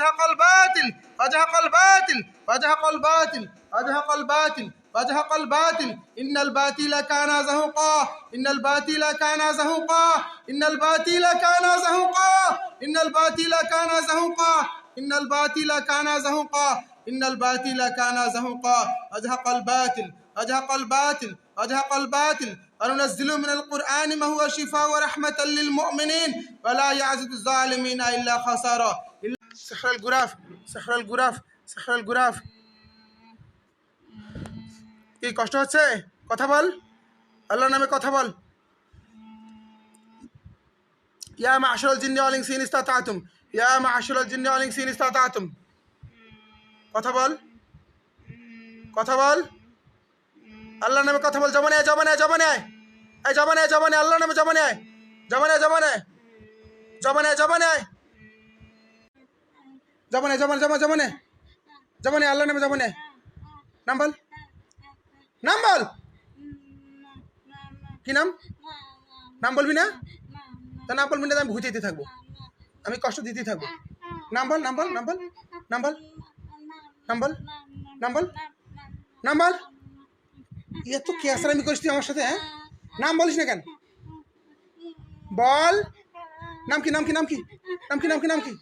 وزهق الباطل وزهق الباطل وزهق الباطل وزهق الباطل وزهق الباطل. إن الباطل كان زهوقا إن الباطل كان زهوقا إن الباطل كان زهوقا إن الباطل كان زهوقا إن الباطل كان زهوقا إن الباطل كان زهوقا. وزهق الباطل وزهق الباطل وزهق الباطل. وننزل من القرآن ما هو شفاء ورحمة للمؤمنين. ولا يعزد الظالمين إلا خسارة. سحر الغراف سحر الغراف سحر الغراف কি কষ্ট হচ্ছে কথা বল আল্লাহর নামে কথা বল ইয়া মাশারাল জিন্নি ওয়াল ইনসি ইন ইসতাতাতুম ইয়া মাশারাল জিন্নি ওয়াল ইনসি ইন ইসতাতাতুম কথা বল কথা বল আল্লাহর নামে কথা বল জবানে আয়, জবানে আয়, জবানে আয়। এই জবানে আয়, জবানে আয়, আল্লাহর নামে জবানে আয়। জবানে আয়, জবানে আয়। জবানে আয়, জবানে জবানে জবানে জবানে জবানে আল্লাহর নামে আয়। নাম বল নাম বল কি নাম? নাম বলবি না? তা নাম বলবি না আমি ভুতে দিতে থাকব। আমি কষ্ট দিতে থাকব। নাম বল নাম বল নাম বল নাম বল নাম বল নাম এত করিস তুই আমার সাথে হ্যাঁ? নাম বলিস না কেন? বল। নাম কি নাম কি নাম কি? নাম কি নাম কি নাম কি?